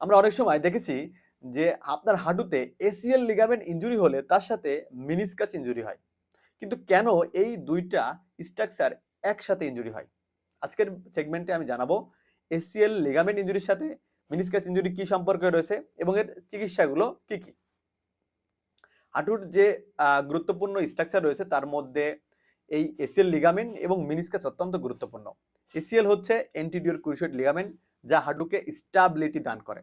আমরা অনেক সময় দেখেছি যে আপনার হাঁটুতে এসিএল লিগামেন্ট ইঞ্জুরি হলে তার সাথে মিনিসকাস ইঞ্জুরি হয়। কিন্তু কেন এই দুইটা স্ট্রাকচার একসাথে ইঞ্জুরি হয়? আজকের সেগমেন্টে আমি জানাব এসিএল লিগামেন্ট ইঞ্জুরির সাথে মিনিসকাস ইঞ্জুরি কি সম্পর্ক রয়েছে এবং এর চিকিৎসাগুলো কি কি? হাঁটুর যে গুরুত্বপূর্ণ স্ট্রাকচার রয়েছে তার মধ্যে এই এসিএল লিগামেন্ট এবং মিনিসকাস অত্যন্ত গুরুত্বপূর্ণ। এসিএল হচ্ছে এন্টিডিওর ক্রুশিয়েট লিগামেন্ট যা হাঁটুকে স্টাবিলিটি দান করে।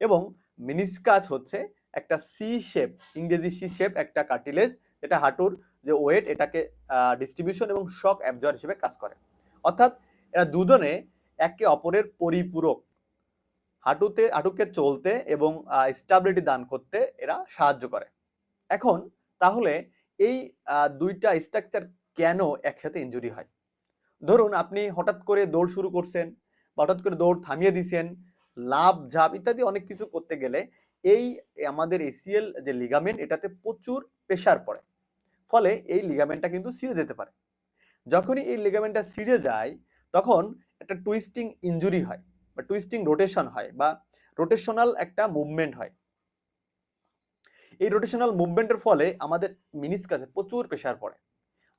এবং মিনিসকাস হচ্ছে একটা সি শেপ ইংরেজি সি শেপ একটা কার্টিলেজ যেটা হাঁটুর যে ওয়েট এটাকে ডিস্ট্রিবিউশন এবং শক অ্যাবজর্ব হিসেবে কাজ করে। অর্থাৎ এরা দুজনে একে অপরের পরিপূরক। হাঁটুতে, হাঁটুকে চলতে এবং স্টাবিলিটি দান করতে এরা সাহায্য করে। এখন তাহলে এই দুইটা স্ট্রাকচার কেন একসাথে ইনজুরি হয়? ধরুন আপনি হঠাৎ করে দৌড় শুরু করছেন বা হঠাৎ করে দৌড় থামিয়ে দিছেন, লাভ, ঝাঁপ ইত্যাদি অনেক কিছু করতে গেলে এই আমাদের এসিএল যে লিগামেন্ট এটাতে প্রচুর প্রেশার পড়ে। ফলে এই লিগামেন্টটা কিন্তু ছিঁড়ে যেতে পারে। যখনই এই লিগামেন্টটা ছিঁড়ে যায়, তখন একটা টুইস্টিং ইনজুরি হয় বা টুইস্টিং রোটেশন হয় বা রোটেশনাল একটা মুভমেন্ট হয়। এই রোটেশনাল মুভমেন্টের ফলে আমাদের মিনিসকাসে প্রচুর প্রেশার পড়ে।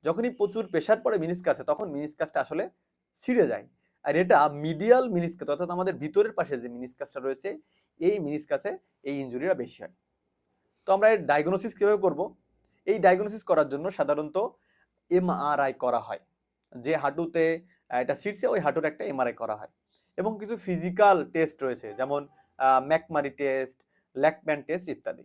যখনই প্রচুর প্রেশার পড়ে মিনিসকাসে তখন মিনিসকাসটা আসলে ছিঁড়ে যায়। আর এটা মিডিয়াল মিনিসকাস অর্থাৎ আমাদের ভিতরের পাশে যে মিনিসকাসটা রয়েছে, এই মিনিসকাসে এই ইনজুরিটা বেশি হয়। তো আমরা এর ডায়াগনোসিস কীভাবে করব? এই ডায়াগনোসিস করার জন্য সাধারণত এমআরআই করা হয়। যে হাঁটুতে এটা শীর্ষে, ওই হাঁটুর একটা এমআরআই করা হয়। এবং কিছু ফিজিক্যাল টেস্ট রয়েছে, যেমন ম্যাকমারি টেস্ট ল্যাকম্যান টেস্ট ইত্যাদি।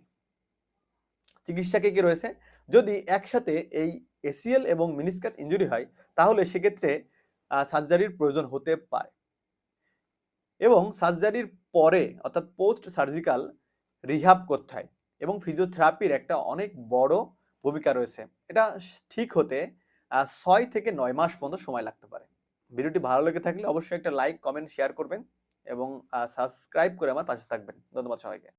চিকিৎসা কি কি রয়েছে? যদি একসাথে এই এসিএল এবং মিনিসকাস ইনজুরি হয়, তাহলে সেক্ষেত্রে সার্জারির প্রয়োজন হতে পারে। এবং সার্জারির পরে, অর্থাৎ পোস্ট সার্জিক্যাল রিহাব করতে হয় এবং ফিজিওথেরাপির একটা অনেক বড় ভূমিকা রয়েছে। এটা ঠিক হতে ছয় থেকে নয় মাস পর্যন্ত সময় লাগতে পারে। ভিডিওটি ভালো লেগে থাকলে অবশ্যই একটা লাইক কমেন্ট শেয়ার করবেন এবং সাবস্ক্রাইব করে আমার পাশে থাকবেন। ধন্যবাদ সবাইকে।